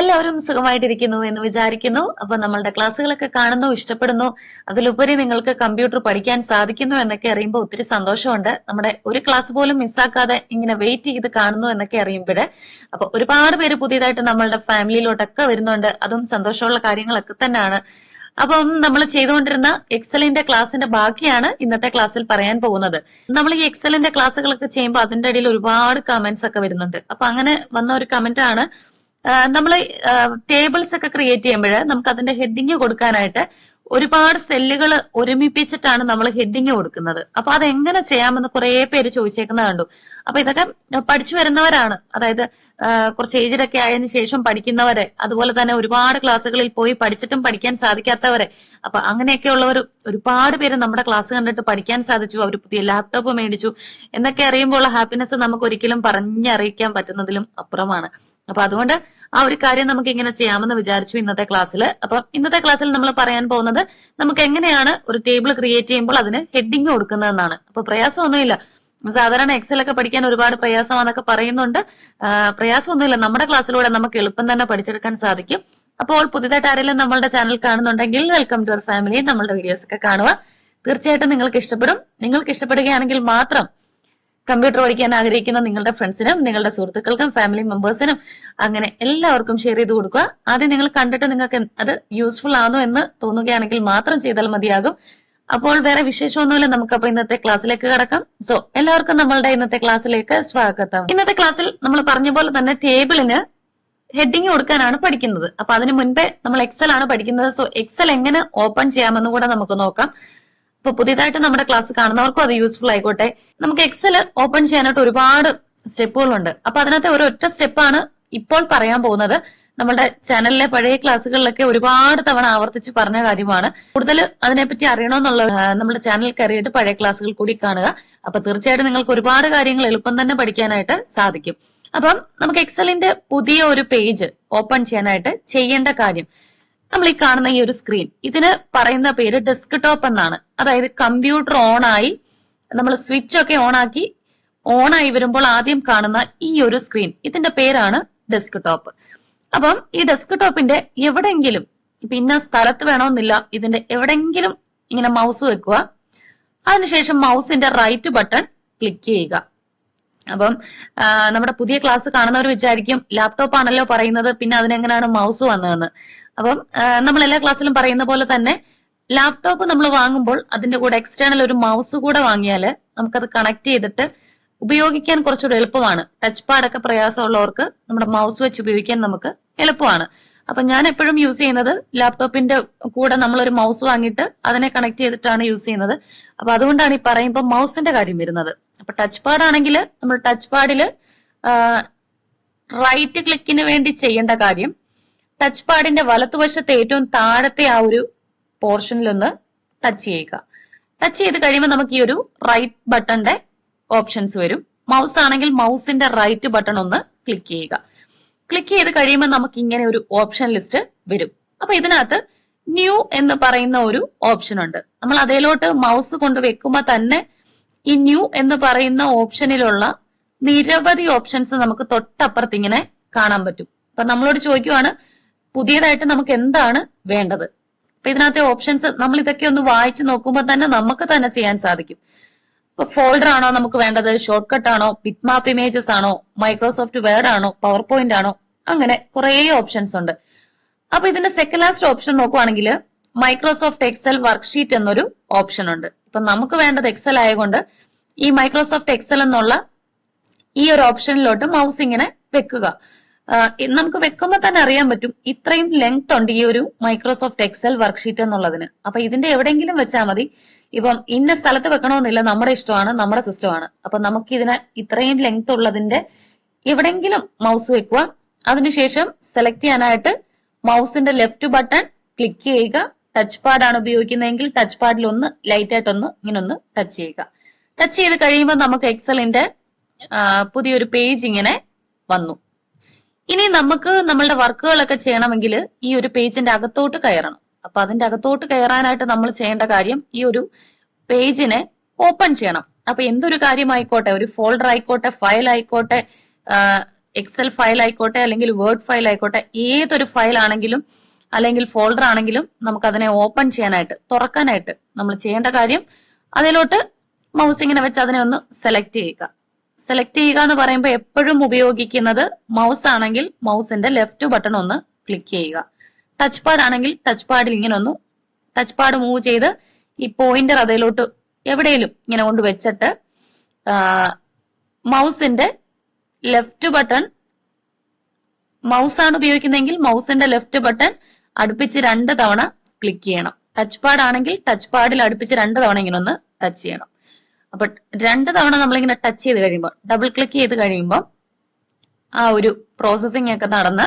എല്ലാവരും സുഖമായിട്ടിരിക്കുന്നു എന്ന് വിചാരിക്കുന്നു. അപ്പൊ നമ്മളുടെ ക്ലാസ്സുകളൊക്കെ കാണുന്നു ഇഷ്ടപ്പെടുന്നു. അതിലുപരി നിങ്ങൾക്ക് കമ്പ്യൂട്ടർ പഠിക്കാൻ സാധിക്കുന്നു എന്നൊക്കെ അറിയുമ്പോൾ ഒത്തിരി സന്തോഷമുണ്ട്. നമ്മുടെ ഒരു ക്ലാസ് പോലും മിസ്സാക്കാതെ ഇങ്ങനെ വെയിറ്റ് ചെയ്ത് കാണുന്നു എന്നൊക്കെ അറിയുമ്പോഴേ അപ്പൊ ഒരുപാട് പേര് പുതിയതായിട്ട് നമ്മളുടെ ഫാമിലിയിലോട്ടൊക്കെ വരുന്നുണ്ട്. അതും സന്തോഷമുള്ള കാര്യങ്ങളൊക്കെ തന്നെയാണ്. അപ്പം നമ്മൾ ചെയ്തുകൊണ്ടിരുന്ന എക്സലിന്റെ ക്ലാസ്സിന്റെ ബാക്കിയാണ് ഇന്നത്തെ ക്ലാസ്സിൽ പറയാൻ പോകുന്നത്. നമ്മൾ ഈ എക്സലിന്റെ ക്ലാസ്സുകളൊക്കെ ചെയ്യുമ്പോൾ അതിന്റെ ഇടയിൽ ഒരുപാട് കമന്റ്സ് ഒക്കെ വരുന്നുണ്ട്. അപ്പൊ അങ്ങനെ വന്ന ഒരു കമന്റ് ആണ് നമ്മൾ ടേബിൾസ് ഒക്കെ ക്രിയേറ്റ് ചെയ്യുമ്പോൾ നമുക്ക് അതിന്റെ ഹെഡിങ് കൊടുക്കാനായിട്ട് ഒരുപാട് സെല്ലുകൾ ഒരുമിപ്പിച്ചിട്ടാണ് നമ്മൾ ഹെഡിങ് കൊടുക്കുന്നത്. അപ്പൊ അതെങ്ങനെ ചെയ്യാമെന്ന് കുറെ പേര് ചോദിച്ചേക്കുന്നത് കണ്ടു. അപ്പൊ ഇതൊക്കെ പഠിച്ചു വരുന്നവരാണ്. അതായത് കുറച്ച് ഏജിലൊക്കെ ആയതിനു ശേഷം പഠിക്കുന്നവരെ അതുപോലെ തന്നെ ഒരുപാട് ക്ലാസ്സുകളിൽ പോയി പഠിച്ചിട്ടും പഠിക്കാൻ സാധിക്കാത്തവരെ. അപ്പൊ അങ്ങനെയൊക്കെ ഉള്ളവർ ഒരുപാട് പേര് നമ്മുടെ ക്ലാസ് കണ്ടിട്ട് പഠിക്കാൻ സാധിച്ചു. അവർ പുതിയ ലാപ്ടോപ്പ് മേടിച്ചു. എന്നൊക്കെ അറിയുമ്പോൾ ഹാപ്പിനെസ് നമുക്ക് ഒരിക്കലും പറഞ്ഞറിയിക്കാൻ പറ്റുന്നതിലും അപ്പുറമാണ്. അപ്പൊ അതുകൊണ്ട് ആ ഒരു കാര്യം നമുക്ക് ഇങ്ങനെ ചെയ്യാമെന്ന് വിചാരിച്ചു ഇന്നത്തെ ക്ലാസ്സിൽ അപ്പൊ ഇന്നത്തെ ക്ലാസ്സിൽ നമ്മൾ പറയാൻ പോകുന്നത് നമുക്ക് എങ്ങനെയാണ് ഒരു ടേബിൾ ക്രിയേറ്റ് ചെയ്യുമ്പോൾ അതിന് ഹെഡിങ് കൊടുക്കുന്നതെന്നാണ്. അപ്പൊ പ്രയാസമൊന്നുമില്ല. സാധാരണ എക്സലൊക്കെ പഠിക്കാൻ ഒരുപാട് പ്രയാസമാണെന്നൊക്കെ പറയുന്നുണ്ട്. പ്രയാസമൊന്നുമില്ല. നമ്മുടെ ക്ലാസ്സിലൂടെ നമുക്ക് എളുപ്പം തന്നെ പഠിച്ചെടുക്കാൻ സാധിക്കും. അപ്പോൾ പുതിയതായിട്ട് ആരെങ്കിലും നമ്മളുടെ ചാനൽ കാണുന്നുണ്ടെങ്കിൽ വെൽക്കം ടു അവർ ഫാമിലി നമ്മളുടെ വീഡിയോസ് ഒക്കെ കാണുക. തീർച്ചയായിട്ടും നിങ്ങൾക്ക് ഇഷ്ടപ്പെടും. നിങ്ങൾക്ക് ഇഷ്ടപ്പെടുകയാണെങ്കിൽ മാത്രം കമ്പ്യൂട്ടർ പഠിക്കാൻ ആഗ്രഹിക്കുന്ന നിങ്ങളുടെ ഫ്രണ്ട്സിനും നിങ്ങളുടെ സുഹൃത്തുക്കൾക്കും ഫാമിലി മെമ്പേഴ്സിനും അങ്ങനെ എല്ലാവർക്കും ഷെയർ ചെയ്ത് കൊടുക്കുക. ആദ്യം നിങ്ങൾ കണ്ടിട്ട് നിങ്ങൾക്ക് അത് യൂസ്ഫുൾ ആണോ എന്ന് തോന്നുകയാണെങ്കിൽ മാത്രം ചെയ്താൽ മതിയാകും. അപ്പോൾ വേറെ വിശേഷമൊന്നുമില്ല. നമുക്ക് അപ്പൊ ഇന്നത്തെ ക്ലാസ്സിലേക്ക് കടക്കാം. സോ എല്ലാവർക്കും നമ്മളുടെ ഇന്നത്തെ ക്ലാസ്സിലേക്ക് സ്വാഗതം. ഇന്നത്തെ ക്ലാസ്സിൽ നമ്മൾ പറഞ്ഞ പോലെ തന്നെ ടേബിളിന് ഹെഡിങ് കൊടുക്കാനാണ് പഠിക്കുന്നത്. അപ്പൊ അതിന് മുൻപേ നമ്മൾ എക്സൽ ആണ് പഠിക്കുന്നത്. സോ എക്സൽ എങ്ങനെ ഓപ്പൺ ചെയ്യാമെന്ന് കൂടെ നമുക്ക് നോക്കാം. ഇപ്പൊ പുതിയതായിട്ട് നമ്മുടെ ക്ലാസ് കാണുന്നവർക്കും അത് യൂസ്ഫുൾ ആയിക്കോട്ടെ. നമുക്ക് എക്സൽ ഓപ്പൺ ചെയ്യാനായിട്ട് ഒരുപാട് സ്റ്റെപ്പുകളുണ്ട്. അപ്പൊ അതിനകത്ത് ഒരു ഒറ്റ സ്റ്റെപ്പാണ് ഇപ്പോൾ പറയാൻ പോകുന്നത്. നമ്മുടെ ചാനലിലെ പഴയ ക്ലാസ്സുകളിലൊക്കെ ഒരുപാട് തവണ ആവർത്തിച്ച് പറഞ്ഞ കാര്യമാണ്. കൂടുതൽ അതിനെപ്പറ്റി അറിയണമെന്നുള്ള നമ്മുടെ ചാനൽ കയറിയിട്ട് പഴയ ക്ലാസ്സുകൾ കൂടി കാണുക. അപ്പൊ തീർച്ചയായിട്ടും നിങ്ങൾക്ക് ഒരുപാട് കാര്യങ്ങൾ എളുപ്പം തന്നെ പഠിക്കാനായിട്ട് സാധിക്കും. അപ്പം നമുക്ക് എക്സലിന്റെ പുതിയ ഒരു പേജ് ഓപ്പൺ ചെയ്യാനായിട്ട് ചെയ്യേണ്ട കാര്യം. നമ്മൾ ഈ കാണുന്ന ഈ ഒരു സ്ക്രീൻ ഇതിന് പറയുന്ന പേര് ഡെസ്ക് ടോപ്പ് എന്നാണ്. അതായത് കമ്പ്യൂട്ടർ ഓൺ ആയി നമ്മൾ സ്വിച്ച് ഒക്കെ ഓൺ ആക്കി ഓൺ ആയി വരുമ്പോൾ ആദ്യം കാണുന്ന ഈ ഒരു സ്ക്രീൻ ഇതിന്റെ പേരാണ് ഡെസ്ക് ടോപ്പ് അപ്പം ഈ ഡെസ്ക് ടോപ്പിന്റെ എവിടെയെങ്കിലും ഇപ്പൊ ഇന്ന സ്ഥലത്ത് വേണമെന്നില്ല ഇതിന്റെ എവിടെയെങ്കിലും ഇങ്ങനെ മൗസ് വെക്കുക. അതിനുശേഷം മൗസിന്റെ റൈറ്റ് ബട്ടൺ ക്ലിക്ക് ചെയ്യുക. അപ്പം നമ്മുടെ പുതിയ ക്ലാസ് കാണുന്നവർ വിചാരിക്കും ലാപ്ടോപ്പ് ആണല്ലോ പറയുന്നത് പിന്നെ അതിനെങ്ങനെയാണ് മൗസ് വന്നതെന്ന്. അപ്പം നമ്മൾ എല്ലാ ക്ലാസ്സിലും പറയുന്ന പോലെ തന്നെ ലാപ്ടോപ്പ് നമ്മൾ വാങ്ങുമ്പോൾ അതിന്റെ കൂടെ എക്സ്റ്റേണൽ ഒരു മൗസ് കൂടെ വാങ്ങിയാൽ നമുക്കത് കണക്ട് ചെയ്തിട്ട് ഉപയോഗിക്കാൻ കുറച്ചുകൂടെ എളുപ്പമാണ്. ടച്ച് പാഡൊക്കെ പ്രയാസമുള്ളവർക്ക് നമ്മുടെ മൗസ് വെച്ച് ഉപയോഗിക്കാൻ നമുക്ക് എളുപ്പമാണ്. അപ്പൊ ഞാൻ എപ്പോഴും യൂസ് ചെയ്യുന്നത് ലാപ്ടോപ്പിന്റെ കൂടെ നമ്മൾ ഒരു മൗസ് വാങ്ങിയിട്ട് അതിനെ കണക്ട് ചെയ്തിട്ടാണ് യൂസ് ചെയ്യുന്നത്. അപ്പൊ അതുകൊണ്ടാണ് ഈ പറയുമ്പോൾ മൗസിന്റെ കാര്യം വരുന്നത്. അപ്പൊ ടച്ച് പാഡ് ആണെങ്കിൽ നമ്മൾ ടച്ച് പാഡിൽ റൈറ്റ് ക്ലിക്കിന് വേണ്ടി ചെയ്യേണ്ട കാര്യം ടച്ച് പാഡിന്റെ വലത്തുവശത്തെ ഏറ്റവും താഴത്തെ ആ ഒരു പോർഷനിലൊന്ന് ടച്ച് ചെയ്യുക. ടച്ച് ചെയ്ത് കഴിയുമ്പോൾ നമുക്ക് ഈ ഒരു റൈറ്റ് ബട്ടന്റെ ഓപ്ഷൻസ് വരും. മൗസ് ആണെങ്കിൽ മൗസിന്റെ റൈറ്റ് ബട്ടൺ ഒന്ന് ക്ലിക്ക് ചെയ്യുക. ക്ലിക്ക് ചെയ്ത് കഴിയുമ്പോൾ നമുക്ക് ഇങ്ങനെ ഒരു ഓപ്ഷൻ ലിസ്റ്റ് വരും. അപ്പൊ ഇതിനകത്ത് ന്യൂ എന്ന് പറയുന്ന ഒരു ഓപ്ഷൻ ഉണ്ട്. നമ്മൾ അതിലോട്ട് മൗസ് കൊണ്ട് വെക്കുമ്പോൾ തന്നെ ഈ ന്യൂ എന്ന് പറയുന്ന ഓപ്ഷനിലുള്ള നിരവധി ഓപ്ഷൻസ് നമുക്ക് തൊട്ടപ്പുറത്ത് ഇങ്ങനെ കാണാൻ പറ്റും. അപ്പൊ നമ്മളോട് ചോദിക്കുവാണ് പുതിയതായിട്ട് നമുക്ക് എന്താണ് വേണ്ടത്? അപ്പൊ ഇതിനകത്തെ ഓപ്ഷൻസ് നമ്മൾ ഇതൊക്കെ ഒന്ന് വായിച്ചു നോക്കുമ്പോൾ തന്നെ നമുക്ക് തന്നെ ചെയ്യാൻ സാധിക്കും. ഇപ്പൊ ഫോൾഡർ ആണോ നമുക്ക് വേണ്ടത്? ഷോർട്ട് കട്ട് ആണോ? ബിറ്റ്മാപ്പ് ഇമേജസ് ആണോ? മൈക്രോസോഫ്റ്റ് വേർഡ് ആണോ? പവർ പോയിന്റ് ആണോ? അങ്ങനെ കുറെ ഓപ്ഷൻസ് ഉണ്ട്. അപ്പൊ ഇതിന്റെ സെക്കൻഡ് ലാസ്റ്റ് ഓപ്ഷൻ നോക്കുവാണെങ്കിൽ മൈക്രോസോഫ്റ്റ് എക്സൽ വർക്ക്ഷീറ്റ് എന്നൊരു ഓപ്ഷൻ ഉണ്ട്. ഇപ്പൊ നമുക്ക് വേണ്ടത് എക്സൽ ആയതുകൊണ്ട് ഈ മൈക്രോസോഫ്റ്റ് എക്സൽ എന്നുള്ള ഈ ഒരു ഓപ്ഷനിലോട്ട് മൗസ് ഇങ്ങനെ വെക്കുക. നമുക്ക് വെക്കുമ്പോൾ തന്നെ അറിയാൻ പറ്റും ഇത്രയും ലെങ്ത് ഉണ്ട് ഈ ഒരു മൈക്രോസോഫ്റ്റ് എക്സൽ വർക്ക്ഷീറ്റ് എന്നുള്ളതിന്. അപ്പൊ ഇതിന്റെ എവിടെയെങ്കിലും വെച്ചാൽ മതി. ഇപ്പം ഇന്ന സ്ഥലത്ത് വെക്കണമെന്നില്ല നമ്മുടെ ഇഷ്ടമാണ് നമ്മുടെ സിസ്റ്റമാണ് അപ്പൊ നമുക്ക് ഇതിന് ഇത്രയും ലെങ്ത് ഉള്ളതിന്റെ എവിടെയെങ്കിലും മൗസ് വെക്കുക. അതിനുശേഷം സെലക്ട് ചെയ്യാനായിട്ട് മൗസിന്റെ ലെഫ്റ്റ് ബട്ടൺ ക്ലിക്ക് ചെയ്യുക. ടച്ച് പാഡാണ് ഉപയോഗിക്കുന്നതെങ്കിൽ ടച്ച് പാഡിൽ ഒന്ന് ലൈറ്റ് ആയിട്ടൊന്ന് ഇങ്ങനെ ഒന്ന് ടച്ച് ചെയ്യുക. ടച്ച് ചെയ്ത് കഴിയുമ്പോൾ നമുക്ക് എക്സലിന്റെ പുതിയൊരു പേജ് ഇങ്ങനെ വന്നു. ഇനി നമുക്ക് നമ്മളുടെ വർക്കുകളൊക്കെ ചെയ്യണമെങ്കിൽ ഈ ഒരു പേജിന്റെ അകത്തോട്ട് കയറണം. അപ്പൊ അതിന്റെ അകത്തോട്ട് കയറാനായിട്ട് നമ്മൾ ചെയ്യേണ്ട കാര്യം ഈ ഒരു പേജിനെ ഓപ്പൺ ചെയ്യണം. അപ്പൊ എന്തൊരു കാര്യമായിക്കോട്ടെ ഒരു ഫോൾഡർ ആയിക്കോട്ടെ ഫയൽ ആയിക്കോട്ടെ എക്സൽ ഫയൽ ആയിക്കോട്ടെ അല്ലെങ്കിൽ വേർഡ് ഫയൽ ആയിക്കോട്ടെ ഏതൊരു ഫയൽ ആണെങ്കിലും അല്ലെങ്കിൽ ഫോൾഡർ ആണെങ്കിലും നമുക്ക് അതിനെ ഓപ്പൺ ചെയ്യാനായിട്ട് തുറക്കാനായിട്ട് നമ്മൾ ചെയ്യേണ്ട കാര്യം അതിലോട്ട് മൗസ് വെച്ച് അതിനെ ഒന്ന് സെലക്ട് ചെയ്യുക. സെലക്ട് ചെയ്യുക എന്ന് പറയുമ്പോൾ എപ്പോഴും ഉപയോഗിക്കുന്നത് മൗസ് ആണെങ്കിൽ മൗസിന്റെ ലെഫ്റ്റ് ബട്ടൺ ഒന്ന് ക്ലിക്ക് ചെയ്യുക. ടച്ച് പാഡ് ആണെങ്കിൽ ടച്ച് പാഡിൽ ഇങ്ങനെ ഒന്ന് ടച്ച് പാഡ് മൂവ് ചെയ്ത് ഈ പോയിന്റർ അതിലോട്ട് എവിടെയെങ്കിലും ഇങ്ങനെ കൊണ്ട് വെച്ചിട്ട് മൗസിന്റെ ലെഫ്റ്റ് ബട്ടൺ മൗസ് ആണ് ഉപയോഗിക്കുന്നതെങ്കിൽ മൗസിന്റെ ലെഫ്റ്റ് ബട്ടൺ അടുപ്പിച്ച് രണ്ട് തവണ ക്ലിക്ക് ചെയ്യണം. ടച്ച് പാഡ് ആണെങ്കിൽ ടച്ച് പാഡിൽ അടുപ്പിച്ച് രണ്ട് തവണ ഇങ്ങനെ ഒന്ന് ടച്ച് ചെയ്യണം. അപ്പൊ രണ്ട് തവണ നമ്മളിങ്ങനെ ടച്ച് ചെയ്ത് കഴിയുമ്പോൾ ഡബിൾ ക്ലിക്ക് ചെയ്ത് കഴിയുമ്പോൾ ആ ഒരു പ്രോസസ്സിംഗ് ഒക്കെ നടന്ന്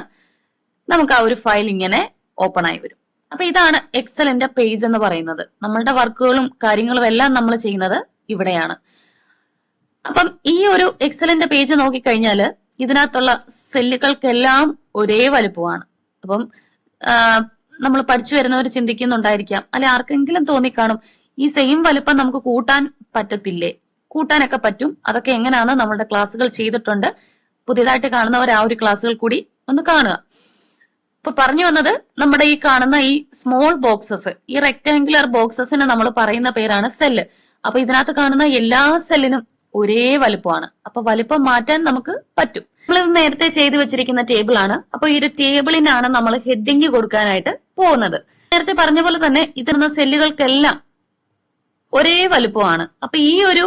നമുക്ക് ആ ഒരു ഫയൽ ഇങ്ങനെ ഓപ്പൺ ആയി വരും. അപ്പൊ ഇതാണ് എക്സലിന്റെ പേജ് എന്ന് പറയുന്നത്. നമ്മളുടെ വർക്കുകളും കാര്യങ്ങളും എല്ലാം നമ്മൾ ചെയ്യുന്നത് ഇവിടെയാണ്. അപ്പം ഈ ഒരു എക്സലിന്റെ പേജ് നോക്കിക്കഴിഞ്ഞാൽ ഇതിനകത്തുള്ള സെല്ലുകൾക്കെല്ലാം ഒരേ വലുപ്പമാണ്. അപ്പം നമ്മൾ പഠിച്ചു വരുന്നവർ ചിന്തിക്കുന്നുണ്ടായിരിക്കാം. അല്ലെ ആർക്കെങ്കിലും തോന്നിക്കാണും ഈ സെയിം വലുപ്പം നമുക്ക് കൂട്ടാൻ പറ്റത്തില്ലേ? കൂട്ടാനൊക്കെ പറ്റും. അതൊക്കെ എങ്ങനെയാണ് നമ്മളുടെ ക്ലാസ്സുകൾ ചെയ്തിട്ടുണ്ട്. പുതിയതായിട്ട് കാണുന്നവർ ആ ഒരു ക്ലാസ്സുകൾ കൂടി ഒന്ന് കാണുക. ഇപ്പൊ പറഞ്ഞു വന്നത് നമ്മുടെ ഈ കാണുന്ന ഈ സ്മോൾ ബോക്സസ് ഈ റെക്ടാങ്കുലർ ബോക്സസിന് നമ്മൾ പറയുന്ന പേരാണ് സെല്ല് അപ്പൊ ഇതിനകത്ത് കാണുന്ന എല്ലാ സെല്ലിനും ഒരേ വലുപ്പമാണ്. അപ്പൊ വലുപ്പം മാറ്റാൻ നമുക്ക് പറ്റും. നമ്മളിത് നേരത്തെ ചെയ്തു വെച്ചിരിക്കുന്ന ടേബിൾ ആണ്. അപ്പൊ ഈ ഒരു ടേബിളിനാണ് നമ്മൾ ഹെഡിങ് കൊടുക്കാനായിട്ട് പോകുന്നത്. നേരത്തെ പറഞ്ഞ പോലെ തന്നെ ഇതിരുന്ന സെല്ലുകൾക്കെല്ലാം ഒരേ വലുപ്പമാണ്. അപ്പൊ ഈ ഒരു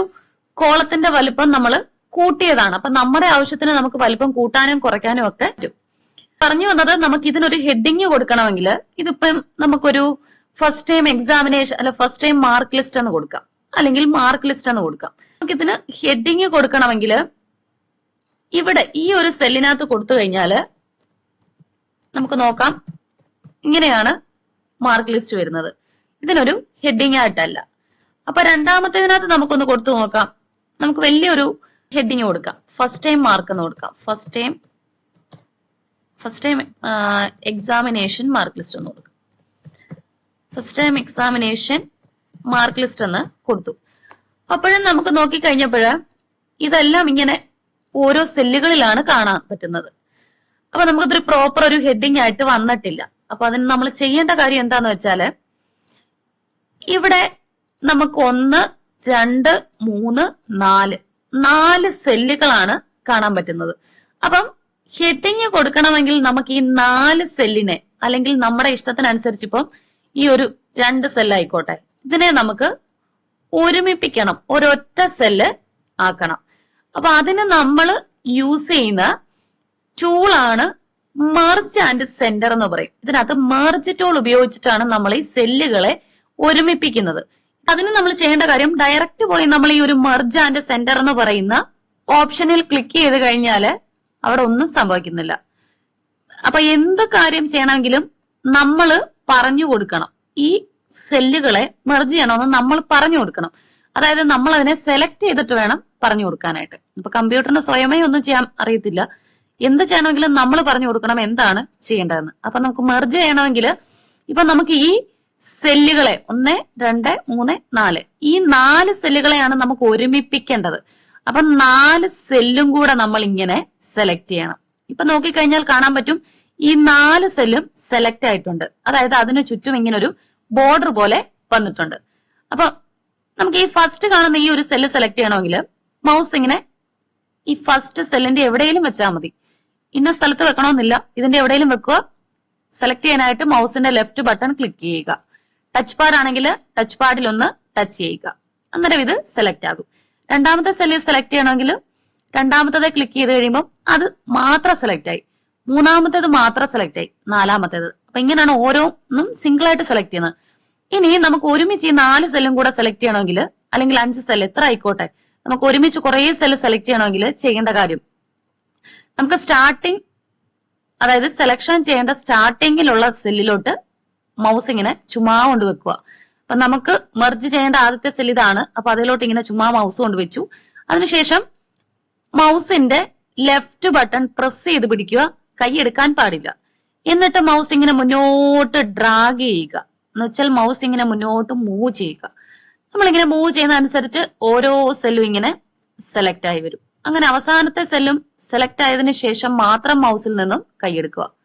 കോളത്തിന്റെ വലുപ്പം നമ്മൾ കൂട്ടിയതാണ്. അപ്പൊ നമ്മുടെ ആവശ്യത്തിന് നമുക്ക് വലുപ്പം കൂട്ടാനും കുറയ്ക്കാനും ഒക്കെ പറ്റും. പറഞ്ഞു വന്നത് നമുക്ക് ഇതിനൊരു ഹെഡിങ് കൊടുക്കണമെങ്കിൽ ഇതിപ്പം നമുക്കൊരു ഫസ്റ്റ് ടൈം എക്സാമിനേഷൻ അല്ല ഫസ്റ്റ് ടൈം മാർക്ക് ലിസ്റ്റ് എന്ന് കൊടുക്കാം. അല്ലെങ്കിൽ മാർക്ക് ലിസ്റ്റ് എന്ന് കൊടുക്കാം. നമുക്ക് ഇതിന് ഹെഡിങ് കൊടുക്കണമെങ്കിൽ ഇവിടെ ഈ ഒരു സെല്ലിനകത്ത് കൊടുത്തു കഴിഞ്ഞാൽ നമുക്ക് നോക്കാം. ഇങ്ങനെയാണ് മാർക്ക് ലിസ്റ്റ് വരുന്നത്. ഇതിനൊരു ഹെഡിങ് ആയിട്ടല്ല. അപ്പൊ രണ്ടാമത്തേതിനകത്ത് നമുക്കൊന്ന് കൊടുത്തു നോക്കാം. നമുക്ക് വലിയൊരു ഹെഡിങ് കൊടുക്കാം. ഫസ്റ്റ് ടൈം മാർക്ക് എന്ന് കൊടുക്കാം. First time first time examination mark list എന്ന് കൊടുക്കാം. First time examination mark list എന്ന് കൊടുത്തു. അപ്പോഴും നമുക്ക് നോക്കി കഴിഞ്ഞപ്പോഴ് ഇതെല്ലാം ഇങ്ങനെ ഓരോ സെല്ലുകളിലാണ് കാണാൻ പറ്റുന്നത്. അപ്പൊ നമുക്കിതൊരു പ്രോപ്പർ ഒരു ഹെഡിങ് ആയിട്ട് വന്നിട്ടില്ല. അപ്പൊ അതിന് നമ്മൾ ചെയ്യേണ്ട കാര്യം എന്താന്ന് വെച്ചാൽ ഇവിടെ നമുക്ക് ഒന്ന് രണ്ട് മൂന്ന് നാല്. നാല് സെല്ലുകളാണ് കാണാൻ പറ്റുന്നത്. അപ്പം ഹെഡിങ് കൊടുക്കണമെങ്കിൽ നമുക്ക് ഈ നാല് സെല്ലിനെ അല്ലെങ്കിൽ നമ്മുടെ ഇഷ്ടത്തിനനുസരിച്ച് ഇപ്പം ഈ ഒരു രണ്ട് സെല്ലായിക്കോട്ടെ. ഇതിനെ നമുക്ക് ഒരുമിപ്പിക്കണം. ഒരൊറ്റ സെല്ല് ആക്കണം. അപ്പൊ അതിന് നമ്മൾ യൂസ് ചെയ്യുന്ന ടൂളാണ് മെർജ് ആൻഡ് സെന്റർ എന്ന് പറയും. ഇതിനകത്ത് മെർജ് ടൂൾ ഉപയോഗിച്ചിട്ടാണ് നമ്മൾ ഈ സെല്ലുകളെ ഒരുമിപ്പിക്കുന്നത്. അതിന് നമ്മൾ ചെയ്യേണ്ട കാര്യം ഡയറക്റ്റ് പോയി നമ്മൾ ഈ ഒരു മെർജ് ആൻഡ് സെന്റർ എന്ന് പറയുന്ന ഓപ്ഷനിൽ ക്ലിക്ക് ചെയ്ത് കഴിഞ്ഞാൽ അവിടെ ഒന്നും സംഭവിക്കുന്നില്ല. അപ്പൊ എന്ത് കാര്യം ചെയ്യണമെങ്കിലും നമ്മൾ പറഞ്ഞു കൊടുക്കണം. ഈ സെല്ലുകളെ മെർജ് ചെയ്യണമെന്ന് നമ്മൾ പറഞ്ഞു കൊടുക്കണം. അതായത് നമ്മൾ അതിനെ സെലക്ട് ചെയ്തിട്ട് വേണം പറഞ്ഞു കൊടുക്കാനായിട്ട്. ഇപ്പൊ കമ്പ്യൂട്ടറിന് സ്വയമേ ഒന്നും ചെയ്യാൻ അറിയത്തില്ല. എന്ത് ചെയ്യണമെങ്കിലും നമ്മൾ പറഞ്ഞു കൊടുക്കണം എന്താണ് ചെയ്യേണ്ടതെന്ന്. അപ്പൊ നമുക്ക് മെർജ് ചെയ്യണമെങ്കിൽ ഇപ്പൊ നമുക്ക് ഈ സെല്ലുകളെ ഒന്ന് രണ്ട് മൂന്ന് നാല്. ഈ നാല് സെല്ലുകളെയാണ് നമുക്ക് ഒരുമിപ്പിക്കേണ്ടത്. അപ്പൊ നാല് സെല്ലും കൂടെ നമ്മൾ ഇങ്ങനെ സെലക്ട് ചെയ്യണം. ഇപ്പൊ നോക്കിക്കഴിഞ്ഞാൽ കാണാൻ പറ്റും ഈ നാല് സെല്ലും സെലക്ട് ആയിട്ടുണ്ട്. അതായത് അതിനു ചുറ്റും ഇങ്ങനെ ഒരു ബോർഡർ പോലെ വന്നിട്ടുണ്ട്. അപ്പൊ നമുക്ക് ഈ ഫസ്റ്റ് കാണുന്ന ഈ ഒരു സെല്ല് സെലക്ട് ചെയ്യണമെങ്കിൽ മൗസ് ഇങ്ങനെ ഈ ഫസ്റ്റ് സെല്ലിന്റെ എവിടെയെങ്കിലും വെച്ചാൽ മതി. ഇന്ന സ്ഥലത്ത് വെക്കണമെന്നില്ല. ഇതിന്റെ എവിടെയെങ്കിലും വെക്കുക. സെലക്ട് ചെയ്യാനായിട്ട് മൗസിന്റെ ലെഫ്റ്റ് ബട്ടൺ ക്ലിക്ക് ചെയ്യുക. ടച്ച് പാഡ് ആണെങ്കിൽ ടച്ച് പാഡിൽ ഒന്ന് ടച്ച് ചെയ്യുക. അന്നേരം ഇത് സെലക്ട് ആകും. രണ്ടാമത്തെ സെല്ലിൽ സെലക്ട് ചെയ്യണമെങ്കിൽ രണ്ടാമത്തേത് ക്ലിക്ക് ചെയ്ത് കഴിയുമ്പോൾ അത് മാത്രം സെലക്ട് ആയി. മൂന്നാമത്തേത് മാത്രം സെലക്ട് ആയി. നാലാമത്തേത്. അപ്പൊ ഇങ്ങനെയാണ് ഓരോന്നും സിംഗിൾ ആയിട്ട് സെലക്ട് ചെയ്യുന്നത്. ഇനി നമുക്ക് ഒരുമിച്ച് ഈ നാല് സെല്ലും കൂടെ സെലക്ട് ചെയ്യണമെങ്കിൽ അല്ലെങ്കിൽ അഞ്ച് സെല്ല് എത്ര ആയിക്കോട്ടെ നമുക്ക് ഒരുമിച്ച് കുറേ സെല്ല് സെലക്ട് ചെയ്യണമെങ്കിൽ ചെയ്യേണ്ട കാര്യം നമുക്ക് സ്റ്റാർട്ടിങ് അതായത് സെലക്ഷൻ ചെയ്യേണ്ട സ്റ്റാർട്ടിങ്ങിലുള്ള സെല്ലിലോട്ട് മൗസ് ഇങ്ങനെ ചുമ്മാ കൊണ്ട് വെക്കുക. അപ്പൊ നമുക്ക് മെർജ് ചെയ്യേണ്ട ആദ്യത്തെ സെൽ ഇതാണ്. അപ്പൊ അതിലോട്ട് ഇങ്ങനെ ചുമ്മാ മൗസ് കൊണ്ട് വെച്ചു. അതിനുശേഷം മൗസിന്റെ ലെഫ്റ്റ് ബട്ടൺ പ്രസ് ചെയ്ത് പിടിക്കുക. കൈ എടുക്കാൻ പാടില്ല. എന്നിട്ട് മൗസ് ഇങ്ങനെ മുന്നോട്ട് ഡ്രാഗ് ചെയ്യുക. എന്നുവെച്ചാൽ മൗസ് ഇങ്ങനെ മുന്നോട്ട് മൂവ് ചെയ്യുക. നമ്മളിങ്ങനെ മൂവ് ചെയ്യുന്ന അനുസരിച്ച് ഓരോ സെല്ലും ഇങ്ങനെ സെലക്ട് ആയി വരും. അങ്ങനെ അവസാനത്തെ സെല്ലും സെലക്ട് ആയതിനു ശേഷം മാത്രം മൗസിൽ നിന്നും കൈയെടുക്കുക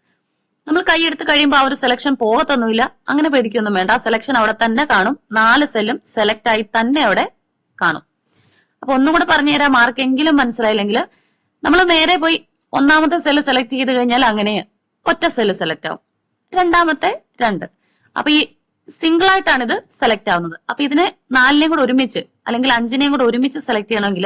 നമ്മൾ കൈയെടുത്ത് കഴിയുമ്പോൾ ആ ഒരു സെലക്ഷൻ പോകത്തൊന്നുമില്ല. അങ്ങനെ പേടിക്കൊന്നും വേണ്ട. ആ സെലക്ഷൻ അവിടെ തന്നെ കാണും. നാല് സെല്ലും സെലക്ട് ആയി തന്നെ അവിടെ കാണും. അപ്പൊ ഒന്നും കൂടെ പറഞ്ഞുതരാം മാർക്കെങ്കിലും മനസ്സിലായില്ലെങ്കിൽ നമ്മൾ നേരെ പോയി ഒന്നാമത്തെ സെല്ല് സെലക്ട് ചെയ്ത് കഴിഞ്ഞാൽ അങ്ങനെ ഒറ്റ സെല്ല് സെലക്ട് ആവും. രണ്ടാമത്തെ രണ്ട്. അപ്പൊ ഈ സിംഗിൾ ആയിട്ടാണ് ഇത് സെലക്ട് ആവുന്നത്. അപ്പൊ ഇതിനെ നാലിനെയും കൂടെ ഒരുമിച്ച് അല്ലെങ്കിൽ അഞ്ചിനെയും കൂടെ ഒരുമിച്ച് സെലക്ട് ചെയ്യണമെങ്കിൽ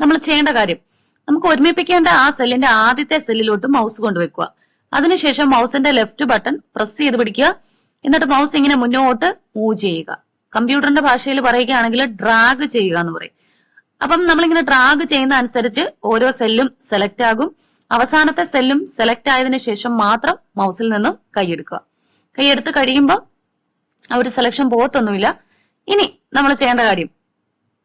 നമ്മൾ ചെയ്യേണ്ട കാര്യം നമുക്ക് ഒരുമിപ്പിക്കേണ്ട ആ സെല്ലിന്റെ ആദ്യത്തെ സെല്ലിലോട്ട് മൗസ് കൊണ്ടുവെക്കുക അതിനുശേഷം മൗസിന്റെ ലെഫ്റ്റ് ബട്ടൺ പ്രസ് ചെയ്ത് പിടിക്കുക. എന്നിട്ട് മൗസ് ഇങ്ങനെ മുന്നോട്ട് മൂവ് ചെയ്യുക. കമ്പ്യൂട്ടറിന്റെ ഭാഷയിൽ പറയുകയാണെങ്കിൽ ഡ്രാഗ് ചെയ്യുക എന്ന് പറയും. അപ്പം നമ്മളിങ്ങനെ ഡ്രാഗ് ചെയ്യുന്ന അനുസരിച്ച് ഓരോ സെല്ലും സെലക്ട് ആകും. അവസാനത്തെ സെല്ലും സെലക്ട് ആയതിനു ശേഷം മാത്രം മൗസിൽ നിന്നും കൈയെടുക്കുക കൈയെടുത്ത് കഴിയുമ്പോൾ ആ ഒരു സെലക്ഷൻ പോകത്തൊന്നുമില്ല ഇനി നമ്മൾ ചെയ്യേണ്ട കാര്യം.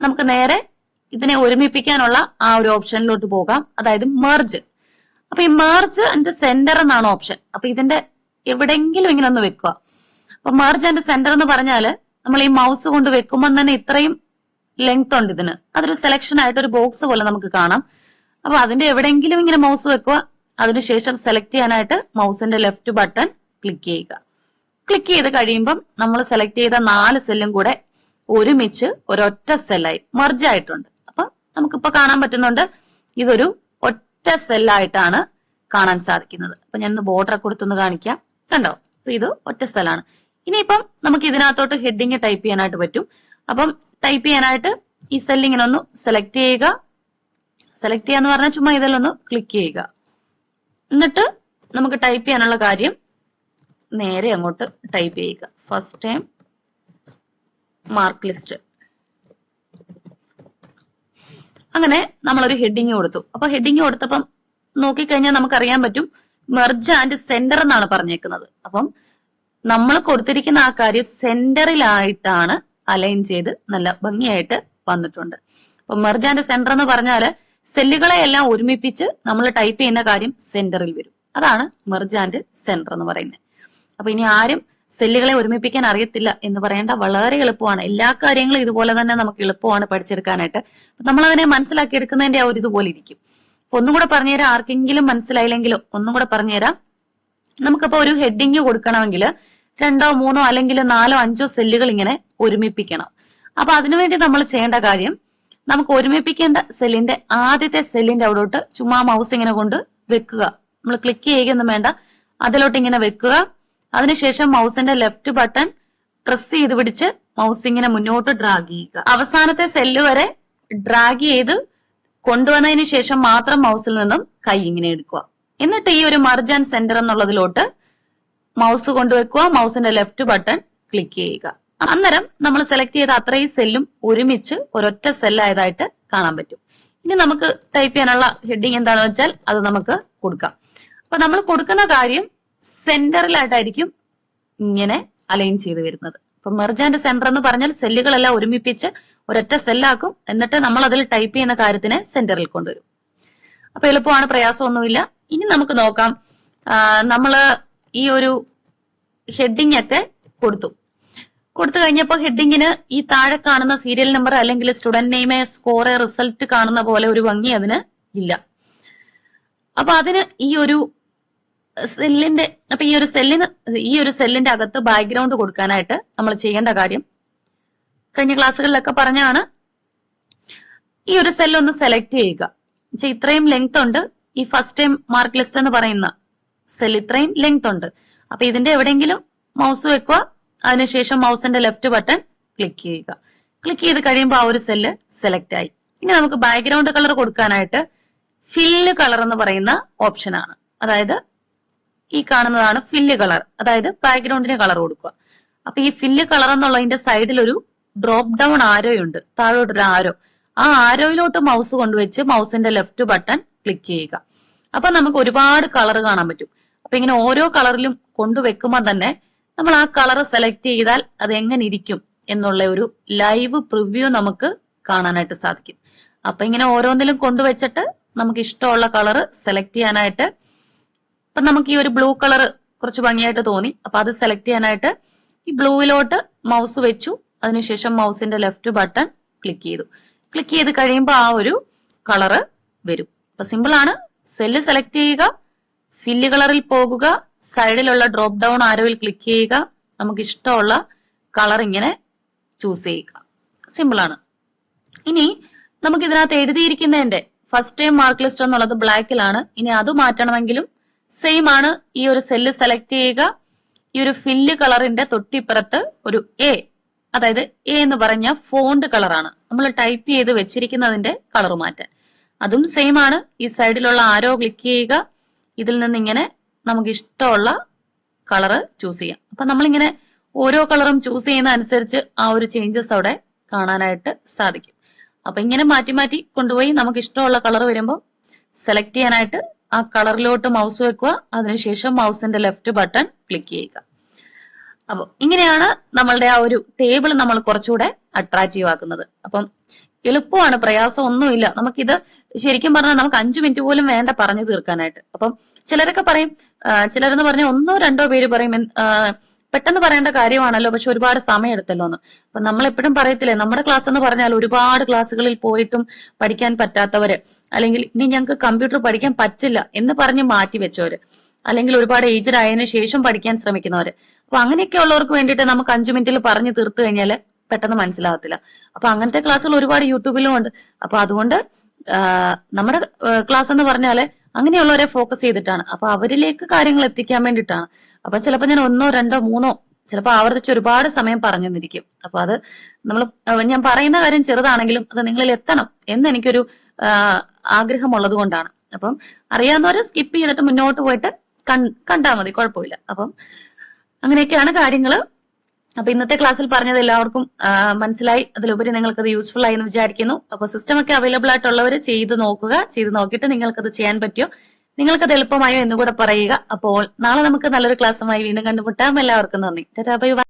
നമുക്ക് നേരെ ഇതിനെ ഒരുമിപ്പിക്കാനുള്ള ആ ഒരു ഓപ്ഷനിലോട്ട് പോകാം. അതായത് മെർജ് അപ്പൊ ഈ മാർജ് ആൻഡ് സെന്റർ എന്നാണ് ഓപ്ഷൻ അപ്പൊ ഇതിന്റെ എവിടെങ്കിലും ഇങ്ങനെ ഒന്ന് വെക്കുക. അപ്പൊ മാർജ് ആൻഡ് സെന്റർ എന്ന് പറഞ്ഞാൽ നമ്മൾ ഈ മൗസ് കൊണ്ട് വെക്കുമ്പോൾ തന്നെ ഇത്രയും ലെങ്ത് ഉണ്ട് ഇതിന്. അതൊരു സെലക്ഷൻ ആയിട്ട് ഒരു ബോക്സ് പോലെ നമുക്ക് കാണാം. അപ്പൊ അതിന്റെ എവിടെയെങ്കിലും ഇങ്ങനെ മൗസ് വെക്കുക. അതിനുശേഷം സെലക്ട് ചെയ്യാനായിട്ട് മൗസിന്റെ ലെഫ്റ്റ് ബട്ടൺ ക്ലിക്ക് ചെയ്യുക. ക്ലിക്ക് ചെയ്ത് കഴിയുമ്പം നമ്മൾ സെലക്ട് ചെയ്ത നാല് സെല്ലും കൂടെ ഒരുമിച്ച് ഒരൊറ്റ സെല്ലായി മെർജ് ആയിട്ടുണ്ട്. അപ്പൊ നമുക്കിപ്പോ കാണാൻ പറ്റുന്നുണ്ട് ഇതൊരു ഒറ്റ സെല്ലായിട്ടാണ് കാണാൻ സാധിക്കുന്നത്. അപ്പൊ ഞാൻ ബോർഡർ കൊടുത്തൊന്ന് കാണിക്കാം. കണ്ടോ? അപ്പൊ ഇത് ഒറ്റ സെല്ലാണ്. ഇനിയിപ്പം നമുക്ക് ഇതിനകത്തോട്ട് ഹെഡിങ് ടൈപ്പ് ചെയ്യാനായിട്ട് പറ്റും. അപ്പം ടൈപ്പ് ചെയ്യാനായിട്ട് ഈ സെല്ല് ഇങ്ങനെ ഒന്ന് സെലക്ട് ചെയ്യുക. സെലക്ട് ചെയ്യാന്ന് പറഞ്ഞാൽ ചുമ്മാ ഒന്ന് ക്ലിക്ക് ചെയ്യുക. എന്നിട്ട് നമുക്ക് ടൈപ്പ് ചെയ്യാനുള്ള കാര്യം നേരെ അങ്ങോട്ട് ടൈപ്പ് ചെയ്യുക. ഫസ്റ്റ് ടൈം മാർക്ക് ലിസ്റ്റ് അങ്ങനെ നമ്മളൊരു ഹെഡിങ് കൊടുത്തു. അപ്പൊ ഹെഡിങ് കൊടുത്തപ്പം നോക്കിക്കഴിഞ്ഞാൽ നമുക്കറിയാൻ പറ്റും മെർജ് ആൻഡ് സെന്റർ എന്നാണ് പറഞ്ഞേക്കുന്നത്. അപ്പം നമ്മൾ കൊടുത്തിരിക്കുന്ന ആ കാര്യം സെന്ററിലായിട്ടാണ് അലൈൻ ചെയ്ത് നല്ല ഭംഗിയായിട്ട് വന്നിട്ടുണ്ട്. അപ്പൊ മെർജ് ആൻഡ് സെന്റർ എന്ന് പറഞ്ഞാൽ സെല്ലുകളെ എല്ലാം ഒരുമിപ്പിച്ച് നമ്മൾ ടൈപ്പ് ചെയ്യുന്ന കാര്യം സെന്ററിൽ വരും. അതാണ് മെർജ് ആൻഡ് സെന്റർ എന്ന് പറയുന്നത്. അപ്പൊ ഇനി ആരും സെല്ലുകളെ ഒരുമിപ്പിക്കാൻ അറിയത്തില്ല എന്ന് പറയേണ്ട വളരെ എളുപ്പമാണ്. എല്ലാ കാര്യങ്ങളും ഇതുപോലെ തന്നെ നമുക്ക് എളുപ്പമാണ് പഠിച്ചെടുക്കാനായിട്ട്. നമ്മൾ അതിനെ മനസ്സിലാക്കി എടുക്കുന്നതിന്റെ ആ ഒരു ഇതുപോലെ ഇരിക്കും. ഒന്നും കൂടെ പറഞ്ഞുതരാം ആർക്കെങ്കിലും മനസ്സിലായില്ലെങ്കിലോ ഒന്നും കൂടെ പറഞ്ഞുതരാം. നമുക്കിപ്പോ ഒരു ഹെഡിങ് കൊടുക്കണമെങ്കിൽ രണ്ടോ മൂന്നോ അല്ലെങ്കിൽ നാലോ അഞ്ചോ സെല്ലുകൾ ഇങ്ങനെ ഒരുമിപ്പിക്കണം. അപ്പൊ അതിനുവേണ്ടി നമ്മൾ ചെയ്യേണ്ട കാര്യം നമുക്ക് ഒരുമിപ്പിക്കേണ്ട സെല്ലിന്റെ ആദ്യത്തെ സെല്ലിന്റെ അവിടോട്ട് ചുമ്മാ മൗസ് ഇങ്ങനെ കൊണ്ട് വെക്കുക. നമ്മൾ ക്ലിക്ക് ചെയ്യുകയൊന്നും വേണ്ട. അതിലോട്ട് ഇങ്ങനെ വെക്കുക. അതിനുശേഷം മൗസിന്റെ ലെഫ്റ്റ് ബട്ടൺ പ്രസ് ചെയ്ത് പിടിച്ച് മൗസ് ഇങ്ങനെ മുന്നോട്ട് ഡ്രാഗ് ചെയ്യുക. അവസാനത്തെ സെല്ല് വരെ ഡ്രാഗ് ചെയ്ത് കൊണ്ടുവന്നതിന് ശേഷം മാത്രം മൗസിൽ നിന്നും കൈ ഇങ്ങനെ എടുക്കുക. എന്നിട്ട് ഈ ഒരു മർജ് ആൻഡ് സെന്റർ എന്നുള്ളതിലോട്ട് മൗസ് കൊണ്ടുവെക്കുക. മൗസിന്റെ ലെഫ്റ്റ് ബട്ടൺ ക്ലിക്ക് ചെയ്യുക. അന്നേരം നമ്മൾ സെലക്ട് ചെയ്ത അത്രയും സെല്ലും ഒരുമിച്ച് ഒരൊറ്റ സെല്ലായതായിട്ട് കാണാൻ പറ്റും. ഇനി നമുക്ക് ടൈപ്പ് ചെയ്യാനുള്ള ഹെഡിങ് എന്താണെന്ന് വെച്ചാൽ അത് നമുക്ക് കൊടുക്കാം. അപ്പൊ നമ്മൾ കൊടുക്കുന്ന കാര്യം സെന്ററിലായിട്ടായിരിക്കും ഇങ്ങനെ അലൈൻ ചെയ്ത് വരുന്നത്. ഇപ്പൊ മെർജാന്റെ സെന്റർ എന്ന് പറഞ്ഞാൽ സെല്ലുകളെല്ലാം ഒരുമിപ്പിച്ച് ഒരൊറ്റ സെല്ലാക്കും എന്നിട്ട് നമ്മൾ അതിൽ ടൈപ്പ് ചെയ്യുന്ന കാര്യത്തിനെ സെന്ററിൽ കൊണ്ടുവരും. അപ്പൊ എളുപ്പമാണ് പ്രയാസമൊന്നുമില്ല. ഇനി നമുക്ക് നോക്കാം. നമ്മൾ ഈ ഒരു ഹെഡിങ് ഒക്കെ കൊടുത്തു. കൊടുത്തു കഴിഞ്ഞപ്പോൾ ഹെഡിങ്ങിന് ഈ താഴെ കാണുന്ന സീരിയൽ നമ്പർ അല്ലെങ്കിൽ സ്റ്റുഡന്റ് നെയിം സ്കോറ് റിസൾട്ട് കാണുന്ന പോലെ ഒരു ഭംഗി അതിന് ഇല്ല. അപ്പൊ അതിന് ഈ ഒരു സെല്ലിന്റെ അപ്പൊ ഈ ഒരു സെല്ലിന് ഈ ഒരു സെല്ലിന്റെ അകത്ത് ബാക്ക്ഗ്രൗണ്ട് കൊടുക്കാനായിട്ട് നമ്മൾ ചെയ്യേണ്ട കാര്യം. കഴിഞ്ഞ ക്ലാസ്സുകളിലൊക്കെ പറഞ്ഞാണ് ഈ ഒരു സെൽ ഒന്ന് സെലക്ട് ചെയ്യുക. ഇത്രയും ലെങ്ത് ഉണ്ട്. ഈ ഫസ്റ്റ് ടൈം മാർക്ക് ലിസ്റ്റ് എന്ന് പറയുന്ന സെൽ ഇത്രയും ലെങ്ത് ഉണ്ട്. അപ്പൊ ഇതിന്റെ എവിടെയെങ്കിലും മൗസ് വെക്കുക. അതിനുശേഷം മൗസിന്റെ ലെഫ്റ്റ് ബട്ടൺ ക്ലിക്ക് ചെയ്യുക. ക്ലിക്ക് ചെയ്ത് കഴിയുമ്പോൾ ആ ഒരു സെല്ല് സെലക്ട് ആയി. ഇനി നമുക്ക് ബാക്ക്ഗ്രൗണ്ട് കളർ കൊടുക്കാനായിട്ട് ഫില്ല് കളർ എന്ന് പറയുന്ന ഓപ്ഷൻ ആണ്. അതായത് ഈ കാണുന്നതാണ് ഫില്ല് കളർ അതായത് ബാക്ക്ഗ്രൗണ്ടിന് കളർ കൊടുക്കുക. അപ്പൊ ഈ ഫില്ല് കളർ എന്നുള്ളതിന്റെ സൈഡിൽ ഒരു ഡ്രോപ്പ് ഡൗൺ ആരോ ഉണ്ട്. താഴോട്ടൊരു ആരോ ആ ആരോയിലോട്ട് മൗസ് കൊണ്ടുവച്ച് മൗസിന്റെ ലെഫ്റ്റ് ബട്ടൺ ക്ലിക്ക് ചെയ്യുക. അപ്പൊ നമുക്ക് ഒരുപാട് കളർ കാണാൻ പറ്റും. അപ്പൊ ഇങ്ങനെ ഓരോ കളറിലും കൊണ്ടുവെക്കുമ്പോൾ തന്നെ നമ്മൾ ആ കളർ സെലക്ട് ചെയ്താൽ അത് എങ്ങനെ ഇരിക്കും എന്നുള്ള ഒരു ലൈവ് പ്രിവ്യൂ നമുക്ക് കാണാനായിട്ട് സാധിക്കും. അപ്പൊ ഇങ്ങനെ ഓരോന്നിലും കൊണ്ടുവച്ചിട്ട് നമുക്ക് ഇഷ്ടമുള്ള കളർ സെലക്ട് ചെയ്യാനായിട്ട് അപ്പൊ നമുക്ക് ഈ ഒരു ബ്ലൂ കളർ കുറച്ച് ഭംഗിയായിട്ട് തോന്നി. അപ്പൊ അത് സെലക്ട് ചെയ്യാനായിട്ട് ഈ ബ്ലൂവിലോട്ട് മൗസ് വെച്ചു. അതിനുശേഷം മൗസിന്റെ ലെഫ്റ്റ് ബട്ടൺ ക്ലിക്ക് ചെയ്തു. ക്ലിക്ക് ചെയ്ത് കഴിയുമ്പോൾ ആ ഒരു കളറ് വരും. അപ്പൊ സിമ്പിൾ ആണ്. സെല്ല് സെലക്ട് ചെയ്യുക. ഫില്ല് കളറിൽ പോകുക. സൈഡിലുള്ള ഡ്രോപ്പ് ഡൗൺ ആരോയിൽ ക്ലിക്ക് ചെയ്യുക. നമുക്ക് ഇഷ്ടമുള്ള കളർ ഇങ്ങനെ ചൂസ് ചെയ്യുക. സിമ്പിൾ ആണ്. ഇനി നമുക്ക് ഇതിനകത്ത് എഴുതിയിരിക്കുന്നതിന്റെ ഫസ്റ്റ് ടൈം മാർക്ക് ലിസ്റ്റ് എന്നുള്ളത് ബ്ലാക്കിലാണ്. ഇനി അത് മാറ്റണമെങ്കിലും സെയിം ആണ് ഈ ഒരു സെല്ല് സെലക്ട് ചെയ്യുക. ഈ ഒരു ഫില്ല് കളറിന്റെ തൊട്ടിപ്പുറത്ത് ഒരു എ അതായത് എ എന്ന് പറഞ്ഞ ഫോണ്ട് കളറാണ് നമ്മൾ ടൈപ്പ് ചെയ്ത് വെച്ചിരിക്കുന്നതിന്റെ കളർ മാറ്റാൻ. അതും സെയിം ആണ്. ഈ സൈഡിലുള്ള ആരോ ക്ലിക്ക് ചെയ്യുക. ഇതിൽ നിന്ന് ഇങ്ങനെ നമുക്ക് ഇഷ്ടമുള്ള കളറ് ചൂസ് ചെയ്യാം. അപ്പൊ നമ്മളിങ്ങനെ ഓരോ കളറും ചൂസ് ചെയ്യുന്ന അനുസരിച്ച് ആ ഒരു ചേഞ്ചസ് അവിടെ കാണാനായിട്ട് സാധിക്കും. അപ്പൊ ഇങ്ങനെ മാറ്റി മാറ്റി കൊണ്ടുപോയി നമുക്ക് ഇഷ്ടമുള്ള കളർ വരുമ്പോൾ സെലക്ട് ചെയ്യാനായിട്ട് ആ കളറിലോട്ട് മൗസ് വെക്കുക. അതിനുശേഷം മൗസിന്റെ ലെഫ്റ്റ് ബട്ടൺ ക്ലിക്ക് ചെയ്യുക. അപ്പോൾ ഇങ്ങനെയാണ് നമ്മളുടെ ആ ഒരു ടേബിൾ നമ്മൾ കുറച്ചുകൂടെ അട്രാക്റ്റീവ് ആക്കുന്നത്. അപ്പം എളുപ്പമാണ് പ്രയാസം ഒന്നുമില്ല നമുക്കിത് ശരിക്കും പറഞ്ഞാൽ നമുക്ക് അഞ്ചു മിനിറ്റ് പോലും വേണ്ട പറഞ്ഞു തീർക്കാനായിട്ട്. അപ്പം ചിലരൊക്കെ പറയും ചിലരെന്ന് പറഞ്ഞാൽ ഒന്നോ രണ്ടോ പേര് പറയും "എൻ- ആ, പെട്ടെന്ന് പറയേണ്ട കാര്യമാണല്ലോ പക്ഷെ ഒരുപാട് സമയം എടുത്തല്ലോ എന്ന് അപ്പൊ നമ്മൾ എപ്പോഴും പറയത്തില്ലേ നമ്മുടെ ക്ലാസ് എന്ന് പറഞ്ഞാൽ ഒരുപാട് ക്ലാസ്സുകളിൽ പോയിട്ടും പഠിക്കാൻ പറ്റാത്തവര് അല്ലെങ്കിൽ ഇനി ഞങ്ങൾക്ക് കമ്പ്യൂട്ടർ പഠിക്കാൻ പറ്റില്ല എന്ന് പറഞ്ഞ് മാറ്റി വെച്ചവര് അല്ലെങ്കിൽ ഒരുപാട് ഏജ്ഡ് ആയതിനു ശേഷം പഠിക്കാൻ ശ്രമിക്കുന്നവര്. അപ്പൊ അങ്ങനെയൊക്കെ ഉള്ളവർക്ക് വേണ്ടിയിട്ട് നമുക്ക് അഞ്ചു മിനിറ്റിൽ പറഞ്ഞു തീർത്തു കഴിഞ്ഞാൽ പെട്ടെന്ന് മനസ്സിലാകത്തില്ല. അപ്പൊ അങ്ങനത്തെ ക്ലാസ്സുകൾ ഒരുപാട് യൂട്യൂബിലും ഉണ്ട്. അപ്പൊ അതുകൊണ്ട് നമ്മുടെ ക്ലാസ് എന്ന് പറഞ്ഞാൽ അങ്ങനെയുള്ളവരെ ഫോക്കസ് ചെയ്തിട്ടാണ്. അപ്പൊ അവരിലേക്ക് കാര്യങ്ങൾ എത്തിക്കാൻ വേണ്ടിയിട്ടാണ്. അപ്പൊ ചിലപ്പോൾ ഞാൻ ഒന്നോ രണ്ടോ മൂന്നോ ചിലപ്പോൾ ആവർത്തിച്ച് ഒരുപാട് സമയം പറഞ്ഞു തന്നിരിക്കും അപ്പൊ അത് നമ്മൾ ഞാൻ പറയുന്ന കാര്യം ചെറുതാണെങ്കിലും അത് നിങ്ങളിൽ എത്തണം എന്ന് എനിക്കൊരു ആഗ്രഹമുള്ളത് കൊണ്ടാണ്. അപ്പം അറിയാവുന്നവരെ സ്കിപ്പ് ചെയ്തിട്ട് മുന്നോട്ട് പോയിട്ട് കണ്ടാൽ മതി കുഴപ്പമില്ല. അപ്പം അങ്ങനെയൊക്കെയാണ് കാര്യങ്ങൾ അപ്പൊ ഇന്നത്തെ ക്ലാസ്സിൽ പറഞ്ഞത് എല്ലാവർക്കും മനസ്സിലായി. അതിലുപരി നിങ്ങൾക്ക് അത് യൂസ്ഫുൾ ആയി എന്ന് വിചാരിക്കുന്നു. അപ്പൊ സിസ്റ്റം ഒക്കെ അവൈലബിൾ ആയിട്ടുള്ളവർ ചെയ്ത് നോക്കുക. ചെയ്ത് നോക്കിയിട്ട് നിങ്ങൾക്കത് ചെയ്യാൻ പറ്റുമോ നിങ്ങൾക്കത് എളുപ്പമായോ എന്നുകൂടെ പറയുക. അപ്പോൾ നാളെ നമുക്ക് നല്ലൊരു ക്ലാസ്സുമായി വീണ്ടും കണ്ടുമുട്ടാം. എല്ലാവർക്കും നന്ദി. ബൈ.